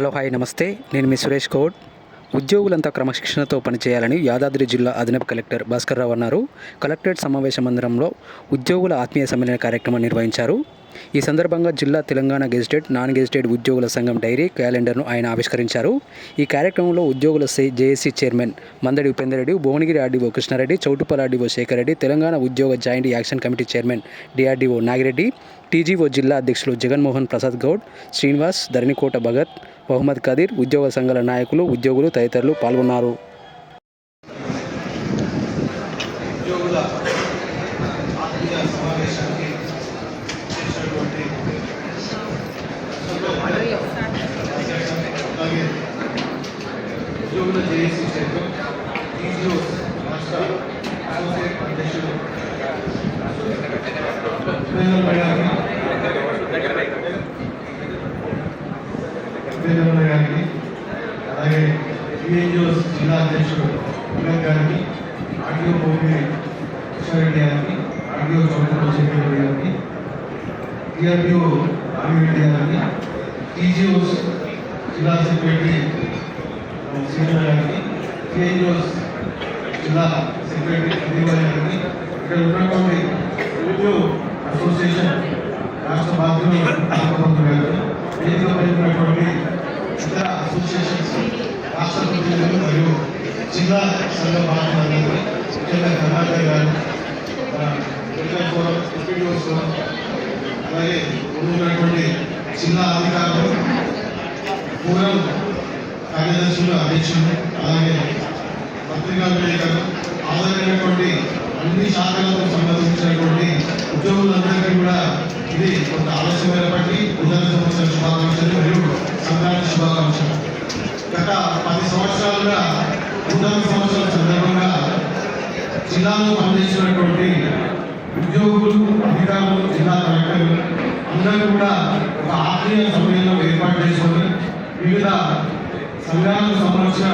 Hello hi నమస్తే. నేను మీ సురేష్ గౌడ్ ఉద్యోగులంతా క్రమశిక్షణతో పనిచేయాలని యాదాద్రి జిల్లా అదనపు కలెక్టర్ భాస్కర్ రావు అన్నారు. కలెక్టరేట్ సమావేశ మందిరంలో ఉద్యోగుల ఆత్మీయ సమ్మేళన కార్యక్రమం నిర్వహించారు. ఈ సందర్భంగా జిల్లా తెలంగాణ గెజిటెడ్ నాన్ గెజిటెడ్ ఉద్యోగుల సంఘం డైరీ క్యాలెండర్ను ఆయన ఆవిష్కరించారు. ఈ కార్యక్రమంలో ఉద్యోగుల JAC chairman Mandadi Upender Reddy Bhuvanagiri RDO Krishna Reddy Choutuppal RDO Shekar Reddy Telangana ఉద్యోగ joint action committee chairman DRDO Nagi Reddy TGO జిల్లా అధ్యక్షులు జగన్మోహన్ ప్రసాద్ గౌడ్ శ్రీనివాస్ ధరణికోట భగత్ మొహమ్మద్ కదీర్ ఉద్యోగ సంఘాల నాయకులు ఉద్యోగులు తదితరులు పాల్గొన్నారు. ఉద్యోగుల ఆత్మీయ సమావేశానికి చేసినటువంటి అలాగే ఉద్యోగుల జేఏసీ చైర్మన్ టీజీఓ రాష్ట్ర అసోసియేట్ అధ్యక్షుడు ఉపేంద్ర గారికి ఉపేంద్ర గారికి అలాగే టీఎన్జిఓస్ జిల్లా అధ్యక్షుడు పుల్లన్ గారికి ఆడియో భూమి కృష్ణారెడ్డి గారికి ఆడియో చౌకూరు శేఖర్ గారికి టీఆర్డిఓ రామిరెడ్డి గారికి టీజీఓస్ జిల్లా సెక్రటరీ శ్రీధర్ గారికి టీఎన్జిఓస్ జిల్లా సెక్రటరీ అదివారి గారికి ఇక్కడ ఉన్నటువంటి రెవెన్యూ అసోసియేషన్ రాష్ట్ర బాధ్యులు రామచంద్ర గారు వేదికపై ఉన్నటువంటి ఇతర అసోసియేషన్స్ రాష్ట్ర ప్రతినిధులు మరియు జిల్లా సంఘ బాధ్యులందరూ ముఖ్యంగా కర్ణాటక గారు మెడికల్ ఫోరం ఎంపీడీఓస్ ఫోరం అలాగే ఉన్నటువంటి జిల్లా అధికారులు పూర్వం కార్యదర్శులు అధ్యక్షులు అలాగే పత్రికా విలేకరు ఆధారైనటువంటి అన్ని శాఖలకు సంబంధించినటువంటి ఉద్యోగులందరికీ కూడా ఇది కొంత ఆలస్యమైనప్పటికీ ఉదయ సంవత్సర శుభాకాంక్షలు మరియు సంక్రాంతి శుభాకాంక్షలు. గత పది సంవత్సరాలుగా నూతన సంవత్సరం సందర్భంగా జిల్లాలో పనిచేసినటువంటి ఉద్యోగులు అధికారులు జిల్లా కలెక్టర్లు అందరూ కూడా ఒక ఆత్మీయ సమ్మేళనం ఏర్పాటు చేసుకొని వివిధ సంఘాలకు సంరక్షణ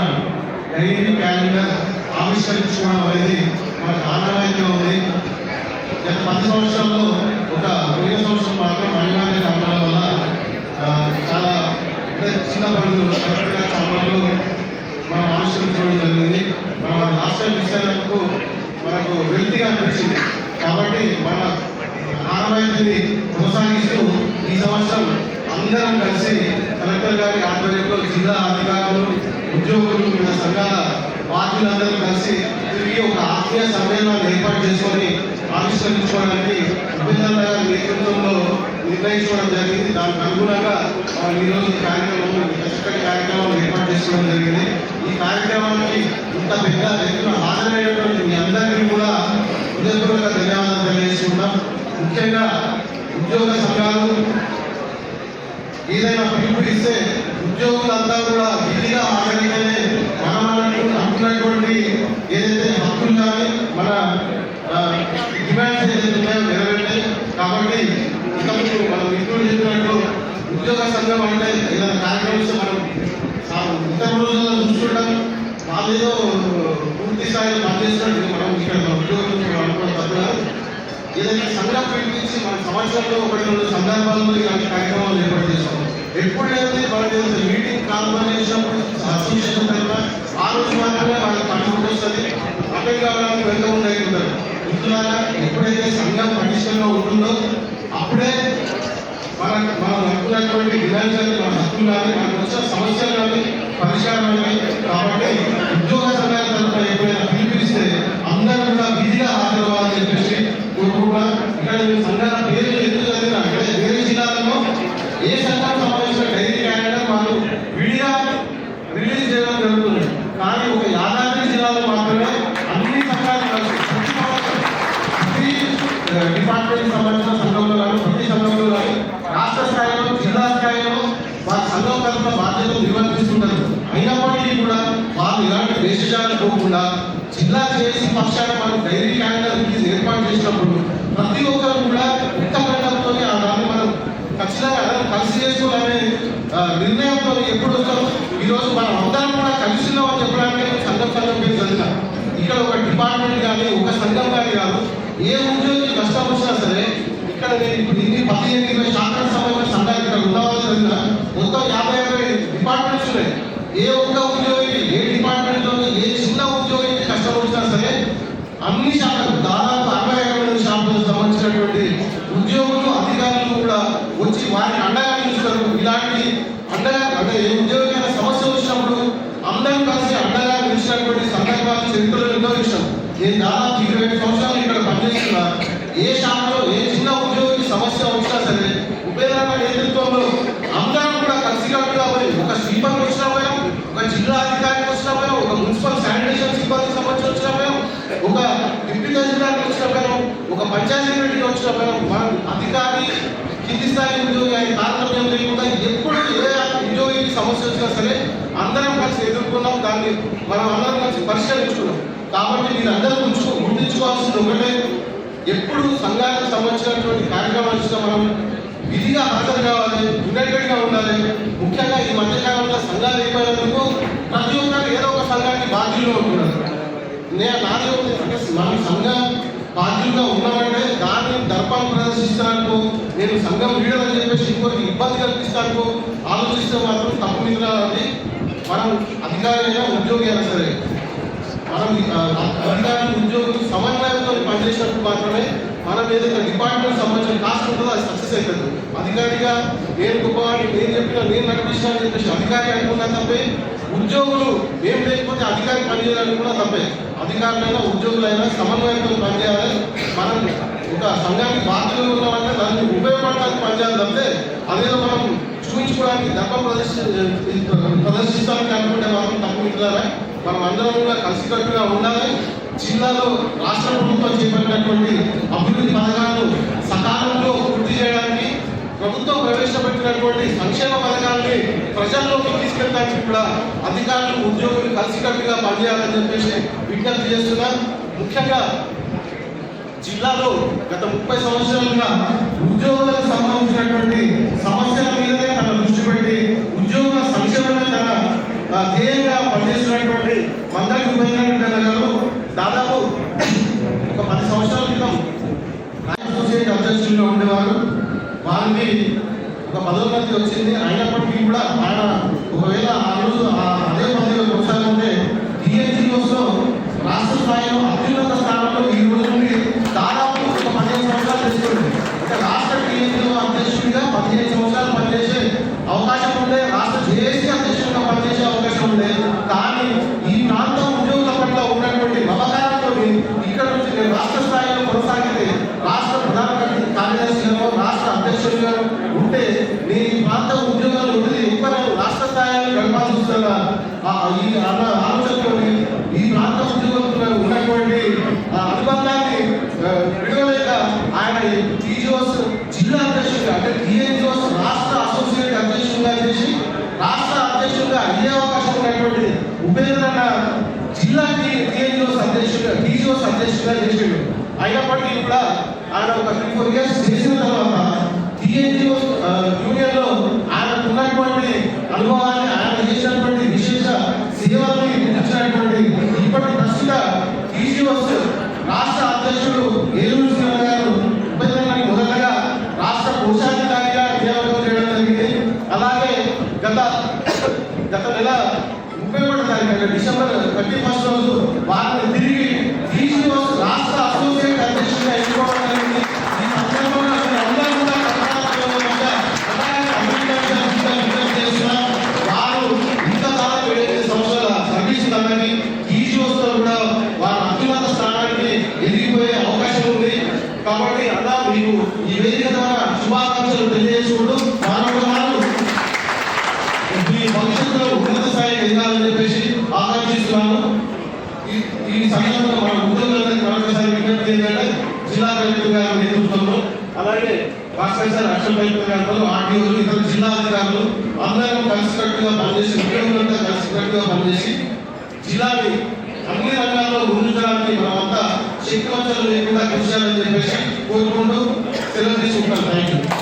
డైరీ క్యాలెండర్ ఆవిష్కరించుకోవడం అనేది మనకు ఆనవాయితీగా ఉంది. గత పది సంవత్సరాల్లో ఒక వెయ్యి సంవత్సరం మాత్రం మహిళా కారణాల వల్ల చాలా చిన్న పనులు కరెక్ట్గా మనం ఆవిష్కరించడం జరిగింది. మన రాష్ట్ర విషయాలకు మనకు వెల్తీగా అనిపించింది కాబట్టి మన ఆనవాయితీని కొనసాగిస్తూ ఈ సంవత్సరం అందరం కలిసి కలెక్టర్ గారి ఆధ్వర్యంలో జిల్లా అధికారులు ఉద్యోగులు వివిధ సంఘాల బాధ్యులందరూ కలిసి తిరిగి ఒక ఆత్మీయ సమ్మేళనాన్ని ఏర్పాటు చేసుకొని ఆవిష్కరించుకోవడానికి ఉపేంద్ర గారి నేతృత్వంలో నిర్ణయించుకోవడం జరిగింది. దానికి అనుగుణంగా ఆ, ఈరోజు కార్యక్రమం చక్కటి కార్యక్రమం ఏర్పాటు చేసుకోవడం జరిగింది. ఈ కార్యక్రమానికి ఇంత పెద్ద వ్యక్తులు హాజరైనటువంటి మీ అందరికీ కూడా హృదయపూర్వక ధన్యవాదాలు తెలియజేసుకుంటాం ముఖ్యంగా ఉద్యోగ సంఘాలు ఏదైనా పిలుపు ఇస్తే ఉద్యోగులంతా కూడా విధిగా హాజరైతేనే మన మనకు అనుకున్నటువంటి ఏదైతే హక్కులు కానీ మన డిమాండ్స్ ఏదైతే ఉన్నాయో నెరవేర్తాయి. కాబట్టి ఇంతకుముందు మనం మిత్రులు చెప్పినట్టు ఉద్యోగ సంఘం అంటే ఏదైనా కార్యక్రమం మనం ఇతర రోజుల్లో చూస్తుంటాం. వాళ్ళేదో పూర్తి స్థాయిలో పనిచేస్తున్నట్టు మనం ఇక్కడ ఉద్యోగం ఏదైనా సంఘం పిలిపించి మన సంవత్సరంలో ఒకటి రెండు సందర్భాల్లో ఇలాంటి కార్యక్రమాలు ఏర్పాటు చేస్తాం. ఎప్పుడైతే మనకి మీటింగ్ కాల్పని చేసినప్పుడు అసోసియేషన్ తరఫున ఆ రోజు మాత్రమే వాళ్ళకి పనిముట్టు వస్తుంది అటెండ్ కావడానికి వెంట ఉంటారు. మిత్రులారా ఎప్పుడైతే సంఘం పటిష్టంగా ఉంటుందో అప్పుడే మన మనం అనుకున్నటువంటి డిమాండ్స్ కానీ మన హక్కులు కానీ మనకు వచ్చిన సమస్యలు కానీ పరిష్కారం కానీ కాబట్టి ఉద్యోగ సంఘాల తరఫున ఎప్పుడైనా పిలిపిస్తే అందరూ కూడా విధిగా హాజరవ్వాలని చెప్పేసి కోరుకుంటా ఇక్కడ ఈ సంఘాల పేర్లు ఎందుకు చదివినా అంటే వేరే జిల్లాలలో ఏ సంఘం సంబంధించిన డైరీ క్యాలెండర్ వాళ్ళు విడిగా రిలీజ్ చేయడం జరుగుతుంది. కానీ ఒక యాదాద్రి జిల్లాలో మాత్రమే అన్ని సంఘాలు కలిసి ప్రతి డిపార్ట్మెంట్ సంబంధించిన సంఘంలో కానీ ప్రతి సంఘంలో కానీ రాష్ట్ర స్థాయిలో జిల్లా స్థాయిలో వారి సంఘం తరఫున బాధ్యతలు నిర్వర్తిస్తుంటారు. అయినప్పటికీ కూడా వాళ్ళు ఇలాంటి వేషజాలు పోకుండా జిల్లా చేసి పక్షాన మనం డైరీ క్యాలెండర్ రిలీజ్ ఏర్పాటు చేసినప్పుడు ప్రతి ఒక్కరు కూడా ఉత్తమంతో ఆ దాన్ని మనం ఖచ్చితంగా అందరం కలిసి నిర్ణయంతో ఎప్పుడు వస్తాం ఈరోజు మనం అందరం కూడా కలిసిలో చెప్పడానికి సంఘం సంఘం పేరు ఇక్కడ ఒక డిపార్ట్మెంట్ కానీ ఒక సంఘం కానీ కాదు. ఏ ఉద్యోగి కష్టం వచ్చినా సరే ఇక్కడ నేను ఇప్పుడు ఇన్ని పదిహేను ఇరవై శాతం సంబంధించిన సంఘాలు ఇక్కడ ఉండవలసిన మొత్తం యాభై అరవై డిపార్ట్మెంట్స్ ఉన్నాయి. ఏ ఒక్క ఉద్యోగి ఏ డిపార్ట్మెంట్లో ఏ చిన్న ఉద్యోగికి కష్టం వచ్చినా సరే అన్ని శాఖలు దాదాపు అరవై ఐదు మంది శాఖలకు సంబంధించినటువంటి ఉద్యోగులు అధికారులు కూడా వచ్చి వారిని అండగా నిలుస్తారు ఇలాంటి అండగా అంటే ఏ ఉద్యోగమైన సమస్య వచ్చినప్పుడు అందరూ కలిసి అండగా నిలిచినటువంటి సందర్భాలు చరిత్రలో ఎన్నో విషయం నేను దాదాపు ఇరవై ఐదు సంవత్సరాలు ఇక్కడ పనిచేస్తున్నా. ఏ శాఖలో ఏ చిన్న ఉద్యోగికి సమస్య వచ్చినా సరే ఉపేంద్ర నేతృత్వంలో అందరం కూడా కలిసికట్టుగా పోయి ఒక స్వీపర్ వచ్చినా పోయాం ఒక జిల్లా అధికారికి వచ్చినా పోయాం ఒక మున్సిపల్ శానిటేషన్ సిబ్బంది సంబంధించి వచ్చినా పోయాం ఒక డిప్యూటీ తహసీల్దార్కి వచ్చినా పోయాం ఒక పంచాయతీ సెక్రటరీకి వచ్చినా పోయాం. మనం అధికారి కింది స్థాయి ఉద్యోగి ఆయన తారతమ్యం లేకుండా ఎప్పుడు ఏ ఉద్యోగికి సమస్య వచ్చినా సరే అందరం కలిసి ఎదుర్కొన్నాం. దాన్ని మనం అందరం కలిసి పరిష్కరించుకున్నాం. కాబట్టి మీరు అందరూ గుర్తు ఒకటే ఎప్పుడు సంఘానికి సంబంధించినటువంటి కార్యక్రమాలు మనం విధిగా హాజరు కావాలి యునైటెడ్గా ఉండాలి. ముఖ్యంగా ఈ మధ్యకాలంలో సంఘాలు అయిపోయినందుకు ప్రతి ఒక్కరు ఏదో ఒక సంఘానికి బాధ్యులు ఉంటున్నారు నేను నాది మన సంఘ సంఘం బాధ్యులుగా ఉన్నామంటే దాన్ని దర్పాన్ని ప్రదర్శిస్తాను నేను సంఘం లీడర్ అని చెప్పేసి ఇంకొకరికి ఇబ్బంది కల్పిస్తాను ఆలోచిస్తే మాత్రం తప్పు మీద రావాలి మనం అధికారైనా ఉద్యోగి అయినా సరే మనం ఆ, అధికారులు ఉద్యోగులు సమన్వయంతో పనిచేసినప్పుడు మాత్రమే మనం ఏదైతే డిపార్ట్మెంట్ సంబంధించిన కాస్ట్ ఉంటుందో అది సక్సెస్ అవుతుంది అధికారిగా నేను గొప్పవాడిని నేను చెప్పిన నేను నడిపించిన అని చెప్పేసి అధికారి అనుకున్నా తప్పే. ఉద్యోగులు ఏం లేకపోతే అధికారి పనిచేయాలని కూడా తప్పే. అధికారులైనా ఉద్యోగులైనా సమన్వయంతో పనిచేయాలి. మనం ఒక సంఘానికి బాధ్యతలు ఉన్నామంటే దానికి ఉపయోగపడడానికి పనిచేయాలి తప్పితే అదేదో మనం చూపించుకోవడానికి దెబ్బ ప్రదర్శి ప్రదర్శిస్తానికి అనుకుంటే మాత్రం తప్పు ఉంటుందా మనం అందరం కూడా కలిసికట్టుగా ఉండాలి. జిల్లాలో రాష్ట్ర ప్రభుత్వం చేపట్టినటువంటి అభివృద్ధి పథకాలను సకాలంలో పూర్తి చేయడానికి ప్రభుత్వం ప్రవేశపెట్టినటువంటి సంక్షేమ పథకాలని ప్రజల్లోకి తీసుకెళ్ళడానికి కూడా అధికారులు ఉద్యోగులు కలిసికట్టుగా పనిచేయాలని చెప్పేసి విజ్ఞప్తి చేస్తున్నా. ముఖ్యంగా జిల్లాలో గత ముప్పై సంవత్సరాలుగా ఉద్యోగులకు సంబంధించినటువంటి సమస్యల మీదనే తన దృష్టి పెట్టి ఉద్యోగుల సంక్షేమమే తన ధ్యేయం ధ్యేయంగా పనిచేస్తున్నటువంటి మందరి ఉపేంద్ర గారు దాదాపు ఒక పది సంవత్సరాల క్రితం అసోసియేట్ అధ్యక్షులుగా ఉండేవారు. వారికి ఒక పదోన్నతి వచ్చింది. అయినప్పటికీ కూడా ఆయన ఒకవేళ ఆ రోజు అదే పదవిలో కొనసాగుంటే డిఎన్జిఓస్లో రాష్ట్ర స్థాయిలో అత్యున్నత స్థానంలో ఈ రోజు నుండి దాదాపు ఒక పదిహేను సంవత్సరాలు తెచ్చుకుంది అంటే రాష్ట్ర డిఎన్జిఓ అధ్యక్షుడిగా పదిహేను సంవత్సరాలు పనిచేసే అవకాశం ఉండే రాష్ట్ర జేఏసీ అధ్యక్షుడిగా పనిచేసే అవకాశం ఉండే కానీ ఈ ప్రాంత ఉద్యోగుల పట్ల ఉన్నటువంటి మమకారంతో ఇక్కడ నుంచి నేను రాష్ట్ర స్థాయిలో కొనసాగితే రాష్ట్ర ప్రధాన కార్య- కార్యదర్శిగా రాష్ట్ర అధ్యక్షుడిగా ఉంటే నీ ప్రాంత ఉద్యోగాలు వదిలి ఎక్కువ రాష్ట్ర స్థాయిలో గడపాల్సి వస్తున్న ఈ అన్న ఆలోచనతో ఈ ప్రాంత ఉద్యోగులకు ఉన్నటువంటి అనుబంధాన్ని విడవలేక ఆయన టీజీఓస్ జిల్లా అధ్యక్షుడిగా అంటే టీఎన్జిఓస్ రాష్ట్ర అసోసియేట్ అధ్యక్షుడిగా చేసి రాష్ట్ర అధ్యక్షుడిగా అయ్యే అవకాశం ఉన్నటువంటి ఉపేంద్ర అన్న జిల్లా టీఎన్జిఓస్ అధ్యక్షుడిగా టీజీఓస్ అధ్యక్షుడిగా చేసాడు. అయినప్పటికీ కూడా ఆయన ఒక త్రీ ఫోర్ ఇయర్స్ చేసిన తర్వాత టీఎన్జిఓ యూనియన్లో ఆయనకు ఉన్నటువంటి అనుభవాన్ని ఆయన చేసినటువంటి విశేష సేవల్ని గుర్తించినటువంటి ఇప్పటి ప్రస్తుత టీజీఓస్ రాష్ట్ర అధ్యక్షుడు ఏలూరు శ్రీమ గారు ఉపేంద్రని మొదటగా రాష్ట్ర కోశాధికారిగా నియామకం చేయడం జరిగింది. అలాగే గత గత నెల ముప్పై ఒకటి తారీఖు డిసెంబర్ థర్టీ ఫస్ట్ రోజు వారిని తిరిగి టీజీఓస్ రాష్ట్ర అసోసియేట్ అధ్యక్షుడిగా ఎన్నుకోవడం జరిగింది ఈ సందర్భంగా నేను అందరూ కూడా కర్ణాటకలో అభినందనలు చేస్తున్నాం. వారు ఇంతకాలం ఏడెనిమిది సంవత్సరాల సర్వీస్ అందరికీ టీజీఓస్తో కూడా వారు అత్యున్నత స్థానానికి ఎదిగిపోయే అవకాశం ఉంది కాబట్టి అలా మీకు ఈ వేదిక ద్వారా శుభాకాంక్షలు తెలియజేసుకుంటూ మరొకసారి మీ భవిష్యత్తులో ఉన్నత స్థాయికి ఎదగాలని చెప్పేసి ఆకాంక్షిస్తున్నాను. ఈ సమయంలో మన ఉద్యోగులందరికీ మరొకసారి విజ్ఞప్తి ఏంటంటే జిల్లా కలెక్టర్ గారి నేతృత్వంలో అలాగే భాస్కర్ సార్ అక్షల్ కలెక్టర్ గారితో ఆర్టీఓలు ఇతర జిల్లా అధికారులు అందరం కలిసికట్టుగా పనిచేసి ఉద్యోగులంతా కలిసికట్టుగా పనిచేసి జిల్లాని అన్ని రంగాల్లో ముందుంచడానికి మనమంతా శక్తివంతులు లేకుండా కృషి చేయాలని చెప్పేసి కోరుకుంటూ సెలవు తీసుకుంటాను థ్యాంక్ యూ